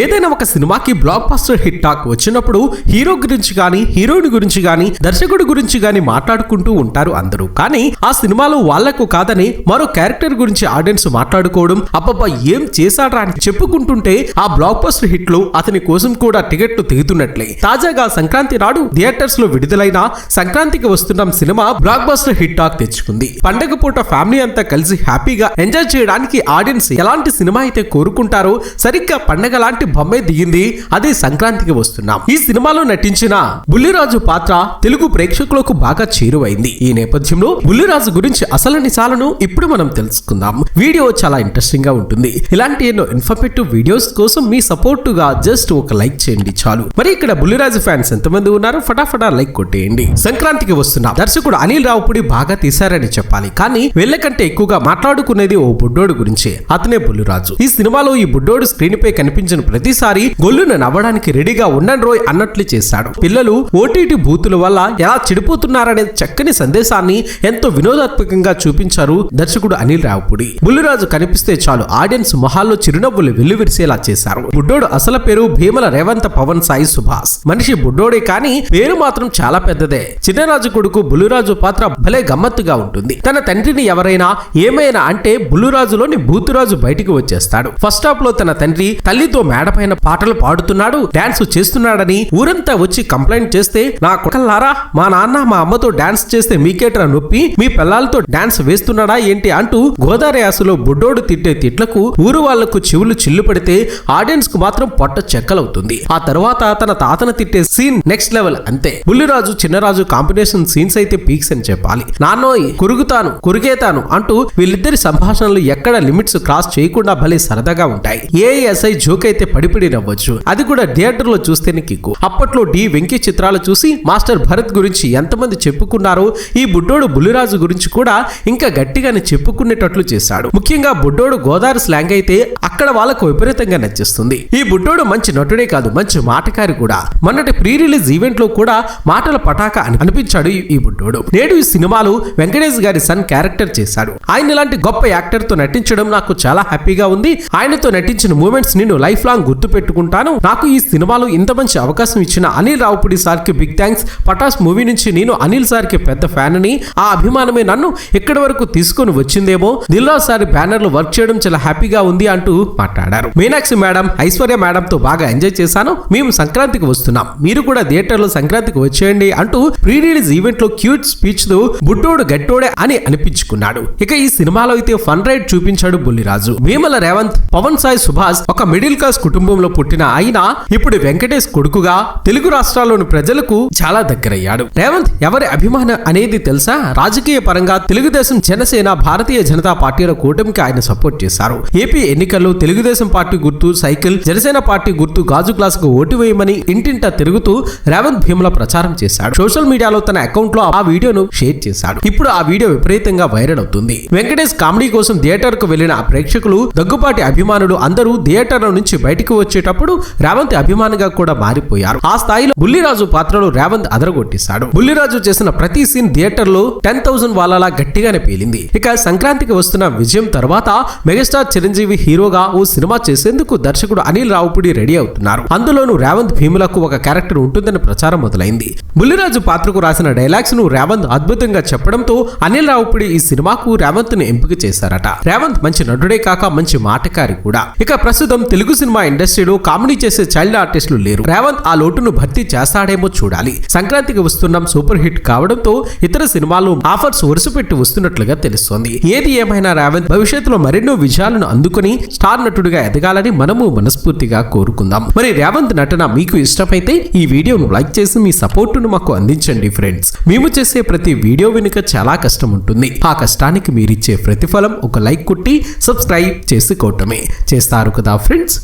ఏదైనా ఒక సినిమాకి బ్లాక్ బస్టర్ హిట్ టాక్ వచ్చినప్పుడు హీరో గురించి కానీ హీరోయిన్ గురించి కానీ దర్శకుడి గురించి కానీ మాట్లాడుకుంటూ ఉంటారు అందరూ. కానీ ఆ సినిమాలో వాళ్ళకు కాదని మరో క్యారెక్టర్ గురించి ఆడియన్స్ మాట్లాడుకోవడం అబ్బబ్బా ఏం చేశాడ్రా అని చెప్పుకుంటుంటే ఆ బ్లాక్ బస్టర్ హిట్లో అతని కోసం కూడా టికెట్లు తెగుతున్నట్లే తాజాగా సంక్రాంతి నాడు థియేటర్స్లో విడుదలైన సంక్రాంతికి వస్తున్న cinema blockbuster hit talk తెచ్చుకుంది. పండగ పూట ఫ్యామిలీ అంతా కలిసి హ్యాపీగా ఎంజాయ్ చేయడానికి ఆడియన్స్ ఎలాంటి సినిమా అయితే కోరుకుంటారో సరిగ్గా పండగ లాంటి బొమ్మే దిగింది. అదే సంక్రాంతికి వస్తున్నాం. ఈ సినిమాలో నటించిన బుల్లిరాజు పాత్ర తెలుగు ప్రేక్షకులకు బాగా చేరువైంది. ఈ నేపథ్యంలో బుల్లిరాజు గురించి అసలు నిజాలను ఇప్పుడు మనం తెలుసుకుందాం. వీడియో చాలా ఇంట్రెస్టింగ్గా ఉంటుంది. ఇలాంటి ఎన్నో ఇన్ఫర్మేటివ్ వీడియోస్ కోసం మీ సపోర్ట్గా జస్ట్ ఒక లైక్ చేయండి చాలు. మరి ఇక్కడ బుల్లిరాజు ఫ్యాన్స్ ఎంతమంది ఉన్నారు ఫటాఫటా లైక్ కొట్టేయండి. సంక్రాంతికి వస్తున్న. దర్శకుడు అనిల్ రావుపుడి బాగా తీశారని చెప్పాలి. కానీ వీళ్ళకంటే ఎక్కువగా మాట్లాడుకునేది ఓ బుడ్డోడు గురించి. అతనే బుల్లిరాజు. ఈ సినిమాలో ఈ బుడ్డోడు స్క్రీన్ పై కనిపించిన ప్రతిసారి గొల్లును నవ్వడానికి రెడీగా ఉండండి రోయ్ అన్నట్లు చేశాడు. పిల్లలు ఓటీటీ బూతుల వల్ల ఎలా చెడిపోతున్నారనే చక్కని సందేశాన్ని ఎంతో వినోదాత్మకంగా చూపించారు దర్శకుడు అనిల్ రావుపుడి. బుల్లిరాజు కనిపిస్తే చాలు ఆడియన్స్ మొహాల్లో చిరునవ్వులు వెల్లువిరిసేలా చేశారు. బుడ్డోడు అసలు పేరు భీమల రేవంత పవన్ సాయి సుభాష్. మనిషి బుడ్డోడే కానీ పేరు మాత్రం చాలా పెద్దదే. చిన్నరాజు కొడుకు బుల్లిరాజు పాత్ర భలే గమ్మత్తుగా ఉంటుంది. తన తండ్రిని ఎవరైనా ఏమైనా అంటే బుల్లురాజులోని బూతురాజు బయటికి వచ్చేస్తాడు. ఫస్ట్ హాఫ్లో తన తండ్రి తల్లితో మేడపైన పాటలు పాడుతున్నాడు డాన్స్ చేస్తున్నాడని ఊరంతా వచ్చి కంప్లైంట్ చేస్తే నా కొడలారా మా నాన్న మా అమ్మతో డాన్స్ చేస్తే మీకేట్రా నొప్పి? మీ పిల్లలతో డాన్స్ వేస్తున్నాడా ఏంటి అంటూ గోదావరి యాసలో బుడ్డోడు తిట్టే తిట్లకు ఊరు వాళ్ళకు చెవులు చిల్లు పడితే ఆడియన్స్కు మాత్రం పొట్ట చెక్కలవుతుంది. ఆ తర్వాత తన తాతను తిట్టే సీన్ నెక్స్ట్ లెవెల్ అంతే. బుల్లిరాజు చిన్నరాజు కాంబినేషన్ సీన్స్ అయితే పీక్స్ అని చెప్పాలి. నాన్నోయ్ కురుగుతాను కురిగేతాను అంటూ వీళ్ళిద్దరి సంభాషణలు ఎక్కడ లిమిట్స్ క్రాస్ చేయకుండా భలే సరదాగా ఉంటాయి. ఏఎస్ఐ జోక్ అయితే పడిపడి నవ్వచ్చు అది కూడా థియేటర్లో చూస్తేనే కిక్కు. అప్పట్లో డి వెంకీ చిత్రాలు చూసి మాస్టర్ భరత్ గురించి ఎంతమంది చెప్పుకున్నారో ఈ బుడ్డోడు బుల్లిరాజు గురించి కూడా ఇంకా గట్టిగానే చెప్పుకునేటట్లు చేశాడు. ముఖ్యంగా బుడ్డోడు గోదావరి స్లాంగ్ అయితే అక్కడ వాళ్ళకు విపరీతంగా నచ్చేస్తుంది. ఈ బుడ్డోడు మంచి నటుడే కాదు మంచి మాటకారి కూడా. మొన్నటి ప్రీ రిలీజ్ ఈవెంట్లో కూడా మాటల పటాక అని అనిపించాడు ఈ- బుడ్డోడు. నేడు ఈ సినిమాలు వెంకటేష్ గారి సన్ క్యారెక్టర్ చేశాడు. ఆయన ఇలాంటి గొప్ప యాక్టర్తో నటించడం నాకు చాలా హ్యాపీగా ఉంది. ఆయనతో నటించిన మూమెంట్స్ నేను లైఫ్లో లాంగ్ గుర్తు పెట్టుకుంటాను నాకు ఈ సినిమాలో ఇంత మంచి అవకాశం ఇచ్చిన అనిల్ రావుపుడి సార్కి బిగ్ థ్యాంక్స్ పటాస్ మూవీ నుంచి నేను అనిల్ సార్కి పెద్ద ఫ్యాన్ అని ఆ అభిమానమే నన్ను ఎక్కడి వరకు తీసుకొని వచ్చిందేమో దిల్లా సార్ బ్యానర్లో వర్క్ చేయడం చాలా హ్యాపీగా ఉంది అంటూ మాట్లాడారు. మీనాక్షి మేడం ఐశ్వర్య మేడం తో బాగా ఎంజాయ్ చేశాను. మేము సంక్రాంతికి వస్తున్నాం. మీరు కూడా థియేటర్లో సంక్రాంతికి వచ్చేయండి అంటూ ప్రీ రిలీజ్ ఈవెంట్లో క్యూట్ స్పీచ్తో బుట్టోడు గట్టోడే అని అనిపించుకున్నాడు. ఇక ఈ సినిమాలో అయితే ఫన్ రైడ్ చూపించాడు బుల్లిరాజు. భీమల రేవంత్ పవన్ సాయి సుభాష్ ఒక మిడిల్ క్లాస్ కుటుంబంలో పుట్టిన ఆయన ఇప్పుడు వెంకటేష్ కొడుకుగా తెలుగు రాష్ట్రాల్లోని ప్రజలకు చాలా దగ్గరయ్యాడు. రేవంత్ ఎవరి అభిమానం అనేది తెలుసా? రాజకీయ పరంగా తెలుగుదేశం జనసేన భారతీయ జనతా పార్టీల కూటమికి ఆయన సపోర్ట్ చేశారు. ఏపీ ఎన్నికల్లో తెలుగుదేశం పార్టీ గుర్తు సైకిల్ జనసేన పార్టీ గుర్తు గాజు గ్లాస్కు ఓటు వేయమని ఇంటింటా తిరుగుతూ రేవంత్ భీముల ప్రచారం చేశాడు. సోషల్ మీడియాలో తన అకౌంట్లో ఆ వీడియోను షేర్ చేశాడు. ఇప్పుడు ఆ వీడియో విపరీతంగా వైరల్ అవుతుంది. వెంకటేష్ కామెడీ కోసం థియేటర్కు వెళ్ళిన ఆ ప్రేక్షకులు దగ్గుపాటి అభిమానులు అందరూ థియేటర్ నుంచి బయటకు వచ్చేటప్పుడు రేవంత్ అభిమానిగా కూడా మారిపోయారు. ఆ స్థాయిలో బుల్లిరాజు పాత్రలో రేవంత్ అదరగొట్టేశాడు. బుల్లిరాజు చేసిన ప్రతి సీన్ థియేటర్లో టెన్ థౌసండ్ వాళ్ళలా గట్టిగానే పేలింది. ఇక సంక్రాంతికి వస్తున్న విజయం తర్వాత మెగాస్టార్ చిరంజీవి హీరోగా ఓ సినిమా చేసేందుకు దర్శకుడు అనిల్ రావుపుడి రెడీ అవుతున్నారు. అందులోనూ రేవంత్ భీములకు ఒక క్యారెక్టర్ ఉంటుందని ప్రచారం మొదలైంది. బుల్లిరాజు పాత్రకు రాసిన డైలాగ్స్ను రేవంత్ అద్భుతంగా చెప్పడంతో అనిల్ రావుపుడి ఈ సినిమాకు రేవంత్ని ఎంపిక చేశారట. రేవంత్ మంచి నటుడే కాక మంచి మాటకారి కూడా. ఇక ప్రస్తుతం తెలుగు సినిమా సినిమా ఇండస్ట్రీలో కామెడీ చేసే చైల్డ్ ఆర్టిస్టులు లేరు. రేవంత్ ఆ లోటును భర్తీ చేస్తాడేమో చూడాలి. సంక్రాంతికి వస్తున్నాం సూపర్ హిట్ కావడంతో ఇతర సినిమాలు ఆఫర్స్ వరుసపెట్టి వస్తున్నట్లుగా తెలుస్తోంది. ఏది ఏమైనా రేవంత్ భవిష్యత్తులో మరెన్నో విజయాలను అందుకుని స్టార్ నటుడిగా ఎదగాలని మనము మనస్ఫూర్తిగా కోరుకుందాం. మరి రేవంత్ నటన మీకు ఇష్టమైతే ఈ వీడియోను లైక్ చేసి మీ సపోర్టును మాకు అందించండి ఫ్రెండ్స్. మేము చేసే ప్రతి వీడియో వెనుక చాలా కష్టం ఉంటుంది. ఆ కష్టానికి మీరిచ్చే ప్రతిఫలం ఒక లైక్ కొట్టి సబ్స్క్రైబ్ చేసుకోవటమే. చేస్తారు కదా ఫ్రెండ్స్?